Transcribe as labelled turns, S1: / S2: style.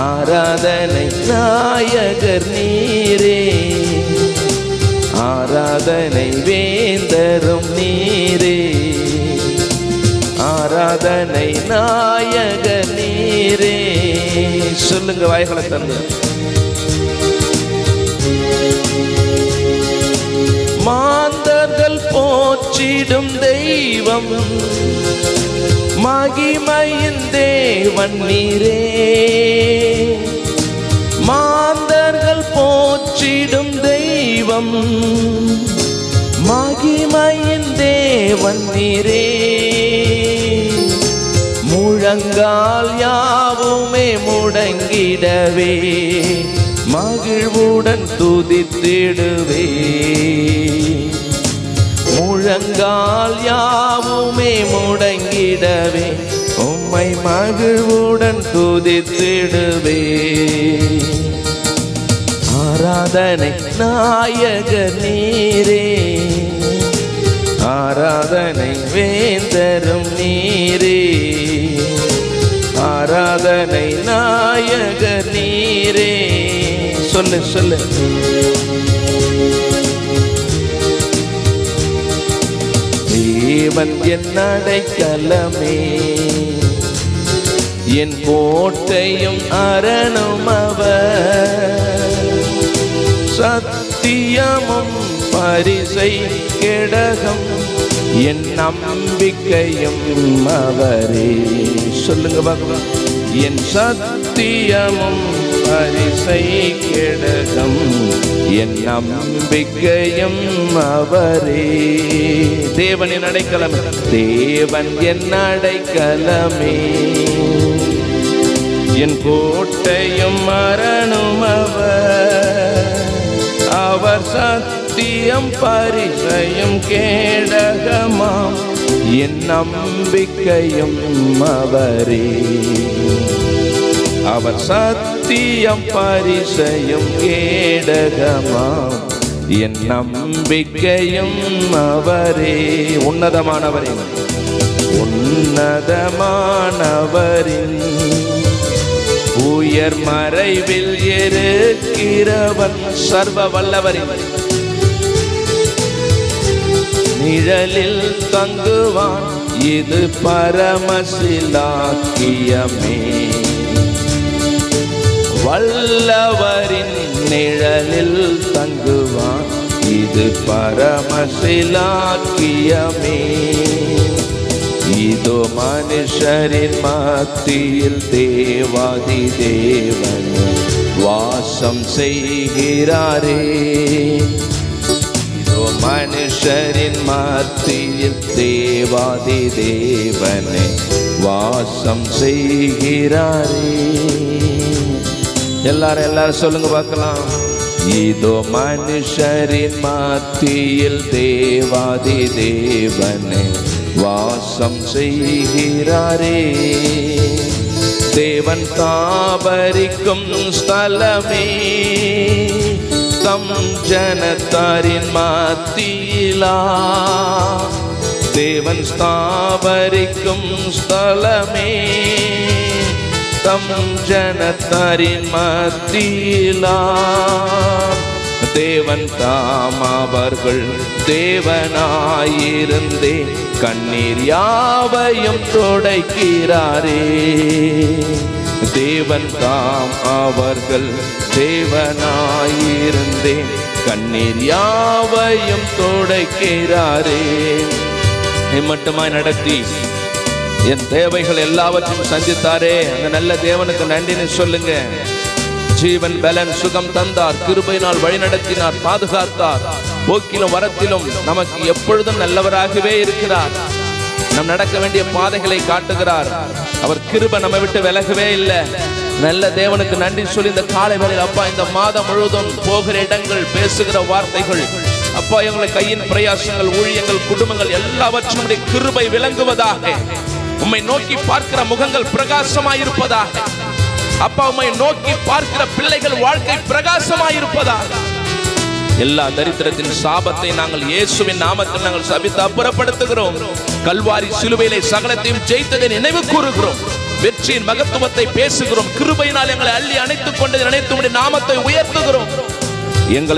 S1: ஆராதனை நாயகர் நீரே. ஆராதனை வேந்தரும் நீரே. ஆராதனை நாயகர் நீரே. சொல்லுங்க வாய்களை தந்து. மாந்தர்கள் போற்றிடும் தெய்வம் மகிமையின் தேவன் நீரே. தெய்வம் மகிமையின் தேவன் நீரே. முழங்கால் யாவுமே முடங்கிடவே மகிழ்வுடன் துதித்திடுவே. முழங்கால் யாவுமே முடங்கிடவே உம்மை மகிழ்வுடன் துதித்திடுவே. ஆராதனை நாயக நீரே. ஆராதனை வேந்தரும் நீரே. ஆராதனை நாயக நீரே. சொல்லு சொல்லு. தேவன் என் அடைக்கலமே. என் கோட்டையும் அரணும் அவர். சத்தியமும் பரிசை கெடகம். என் நம்பிக்கையும் அவரே. சொல்லுங்க பார்க்கலாம். என் சத்தியமும் பரிசை கெடகம். என் நம்பிக்கையும் அவரே. தேவனின் அடைக்கலமே. தேவன் என் அடைக்கலமே. என் கோட்டையும் மரணும் அவர். அவர் சத்தியம் பரிசையும் கேடகமாம். என் நம்பிக்கையும் அவரே. அவர் சத்தியம் பரிசையும் கேடகமாம். என் நம்பிக்கையும் அவரே. உன்னதமானவரே. உன்னதமானவரின் உயர் மறைவில் எரு இருக்கிறவன் சர்வ வல்லவரின் நிழலில் தங்குவான் இது பரமசிலாக்கியமே. வல்லவரின் நிழலில் தங்குவான் இது பரமசிலாக்கியமே. இதோ மனுஷரின் மத்தியில் தேவாதி தேவன் வாசம் செய்கிறாரே. இதோ மனுஷரின் மத்தியில் தேவாதி தேவனை வாசம் செய்கிறாரே. எல்லாரும் எல்லாரும் சொல்லுங்க பார்க்கலாம். இதோ மனுஷரின் மத்தியில் தேவாதி தேவனை வாசம் செய்கிறாரே. தேவன் தாபரிக்கும் ஸ்தலமே. தம் ஜனத்தாரின் மாத்திலா தேவன் ஸ்தாபரிக்கும் ஸ்தலமே. தம் ஜனத்தாரின் மத்தியிலா. தேவன் தாம் அவர்கள் தேவனாயிருந்தே கண்ணீர் யாவையும் தொடைக்கிறாரே. தேவன் தாம் அவர்கள் தேவனாயிருந்தே கண்ணீர் யாவையும் தொடைக்கிறாரே. மட்டுமாய் நடத்தி என் தேவைகள் எல்லாவற்றையும் சந்தித்தாரே. அந்த நல்ல தேவனுக்கு நன்றின்னு சொல்லுங்க. ஜீவன் பலன் சுகம் தந்தார். கிருபையினால் வழிநடத்தினார் பாதுகாத்தார். போக்கிலும் வரத்திலும் நமக்கு எப்பொழுதும் நல்லவராகவே இருக்கிறார். நம் நடக்க வேண்டிய பாதைகளை காட்டுகிறார். அவர் கிருபை நம்ம விட்டு விலகவே இல்லை. நல்ல தேவனுக்கு நன்றி சொல்லி இந்த காலை வேளையில் அப்பா இந்த மாதம் முழுவதும் போகிற இடங்கள் பேசுகிற வார்த்தைகள் அப்பா எங்களை கையின் பிரயாசங்கள் ஊழியங்கள் குடும்பங்கள் எல்லாவற்றும் கிருபை விளங்குவதாக உம்மை நோக்கி பார்க்கிற முகங்கள் பிரகாசமாயிருப்பதாக அப்பா அம்மை நோக்கி பார்க்கிற பிள்ளைகள் வாழ்க்கை பிரகாசமாயிருப்பதாக. எல்லா தரித்திரத்தின் சாபத்தை நாங்கள் இயேசுவின் நாமத்தில் நாங்கள் சபித்து அப்புறப்படுத்துகிறோம். கல்வாரி சிலுவையிலே சகலத்தையும் ஜெயித்ததை நினைவு கூறுகிறோம். வெற்றியின் மகத்துவத்தை பேசுகிறோம். கிருபையினால் எங்களை அள்ளி அணைத்துக் கொண்டு நினைத்து நாமத்தை உயர்த்துகிறோம். எங்களை